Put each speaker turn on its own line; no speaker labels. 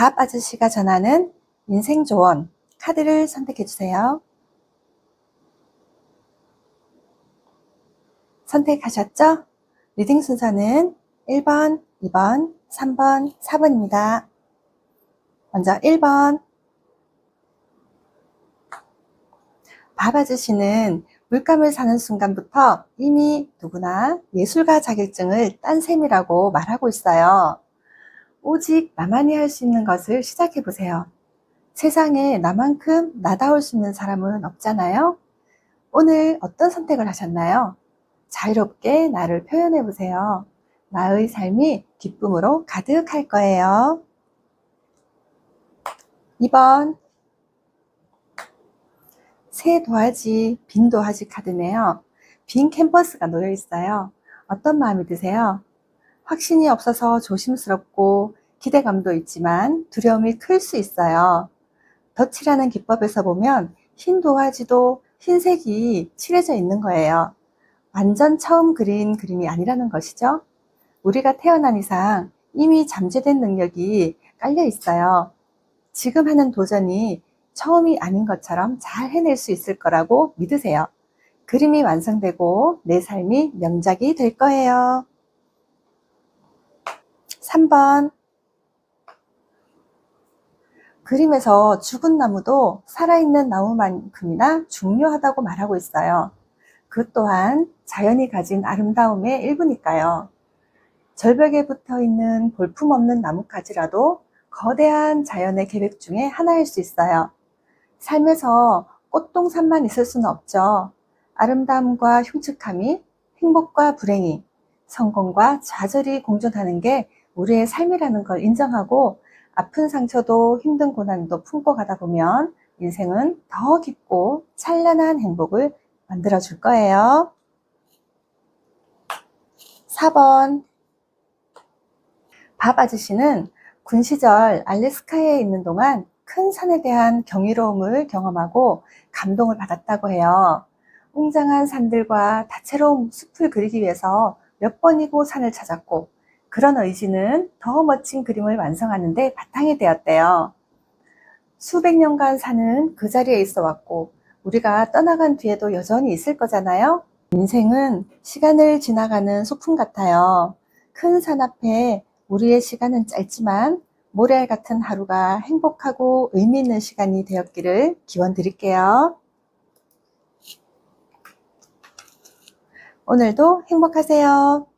밥 아저씨가 전하는 인생 조언 카드를 선택해 주세요. 선택하셨죠? 리딩 순서는 1번, 2번, 3번, 4번입니다. 먼저 1번. 밥 아저씨는 물감을 사는 순간부터 이미 누구나 예술가 자격증을 딴 셈이라고 말하고 있어요. 오직 나만이 할 수 있는 것을 시작해 보세요. 세상에 나만큼 나다울 수 있는 사람은 없잖아요. 오늘 어떤 선택을 하셨나요? 자유롭게 나를 표현해 보세요. 나의 삶이 기쁨으로 가득할 거예요. 2번. 새 도화지, 빈 도화지 카드네요. 빈 캔버스가 놓여 있어요. 어떤 마음이 드세요? 확신이 없어서 조심스럽고 기대감도 있지만 두려움이 클 수 있어요. 덧칠하는 기법에서 보면 흰 도화지도 흰색이 칠해져 있는 거예요. 완전 처음 그린 그림이 아니라는 것이죠. 우리가 태어난 이상 이미 잠재된 능력이 깔려 있어요. 지금 하는 도전이 처음이 아닌 것처럼 잘 해낼 수 있을 거라고 믿으세요. 그림이 완성되고 내 삶이 명작이 될 거예요. 3번. 그림에서 죽은 나무도 살아있는 나무만큼이나 중요하다고 말하고 있어요. 그 또한 자연이 가진 아름다움의 일부니까요. 절벽에 붙어 있는 볼품없는 나뭇가지라도 거대한 자연의 계획 중에 하나일 수 있어요. 삶에서 꽃동산만 있을 수는 없죠. 아름다움과 흉측함이, 행복과 불행이, 성공과 좌절이 공존하는 게 우리의 삶이라는 걸 인정하고 아픈 상처도 힘든 고난도 품고 가다 보면 인생은 더 깊고 찬란한 행복을 만들어 줄 거예요. 4번. 밥 아저씨는 군 시절 알래스카에 있는 동안 큰 산에 대한 경이로움을 경험하고 감동을 받았다고 해요. 웅장한 산들과 다채로운 숲을 그리기 위해서 몇 번이고 산을 찾았고 그런 의지는 더 멋진 그림을 완성하는데 바탕이 되었대요. 수백 년간 산은 그 자리에 있어 왔고 우리가 떠나간 뒤에도 여전히 있을 거잖아요. 인생은 시간을 지나가는 소풍 같아요. 큰 산 앞에 우리의 시간은 짧지만 모래 같은 하루가 행복하고 의미 있는 시간이 되었기를 기원 드릴게요. 오늘도 행복하세요.